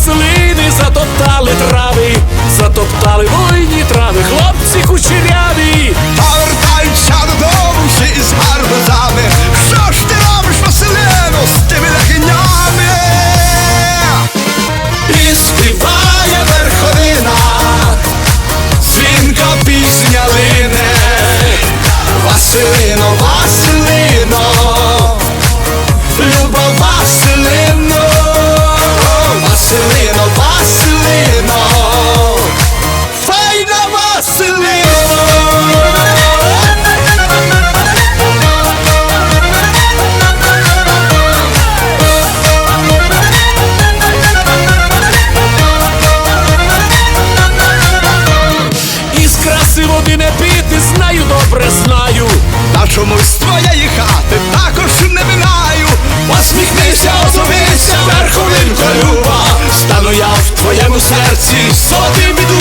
Василини затоптали трави, затоптали войні трави, хлопці кучеряві. Із краси води не піти, знаю, добре знаю. Та чомусь з твоєї хати також не минаю Посміхнися, озовися, верховинка люба Стану я в твоєму серці сотим відлунням